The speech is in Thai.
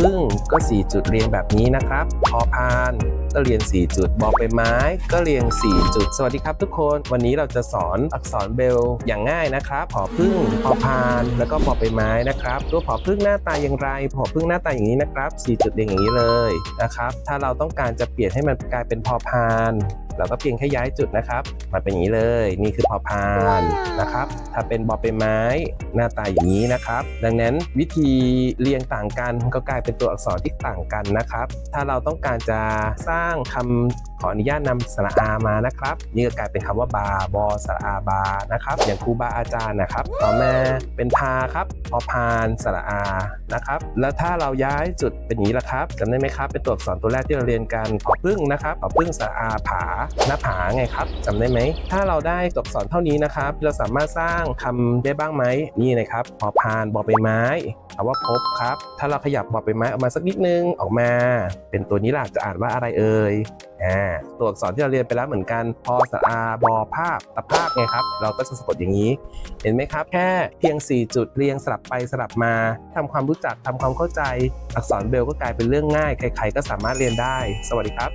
พึ่งก็ 4 จุดเรียงแบบนี้นะครับพอพานก็เรียง 4 จุด บอใบไม้ ก็เรียง 4 จุด สวัสดีครับทุกคน วันนี้เราจะสอนอักษรเบลอย่างง่ายนะครับพอพึ่งพอพานแล้วก็บอใบไม้นะครับ ตัวพอพึ่งหน้าตาอย่างไรพอพึ่งหน้าตาอย่างนี้นะครับ 4 จุดเรียงอย่างนี้เลยนะครับ ถ้าเราต้องการจะเปลี่ยนให้มันกลายเป็นพอพานเราก็เพียงแค่ย้ายจุดนะครับมาเป็นอย่างนี้เลย นี่คือพอพานนะครับ ถ้าเป็นบอเป็นไม้ หน้าตาอย่างนี้นะครับ ดังนั้นวิธีเรียงต่างกันก็กลายเป็นตัวอักษรที่ต่างกันนะครับ ถ้าเราต้องการจะสร้างคำขออนุญาตนำสระอามานะครับ นี่ก็กลายเป็นคำว่าบาบอสระอาบานะครับ อย่างครูบาอาจารย์นะครับ ต่อมาเป็นพาครับพอพานสระอานะครับ แล้วถ้าเราย้ายจุดเป็นนี้ละครับจำได้ไหมครับ เป็นตัวอักษรตัวแรกที่เราเรียนกันผอพึ่งนะครับผอพึ่งสระอาผาหน้าผาไงครับจำได้ไหม ถ้าเราได้ตัวอักษรเท่านี้นะครับ เราสามารถสร้างคำได้บ้างไหมนี่นะครับพอพานบอใบไม้คำว่าพบครับ ถ้าเราขยับบอใบไม้ออกมาสักนิดนึงออกมา เป็นตัวนี้ล่ะจะอ่านว่าอะไรเอ่ยอ่าตัวอักษรที่เราเรียนไปแล้วเหมือนกันพอสะอาบอภาพตะภาพไงครับ เราก็จะสะกดอย่างนี้ เห็นไหมครับ แค่เพียง 4 จุดเรียงสลับไปสลับมาทำความรู้จักทำความเข้าใจ อักษรเบลก็กลายเป็นเรื่องง่าย ใคร ๆ ก็สามารถเรียนได้ สวัสดีครับ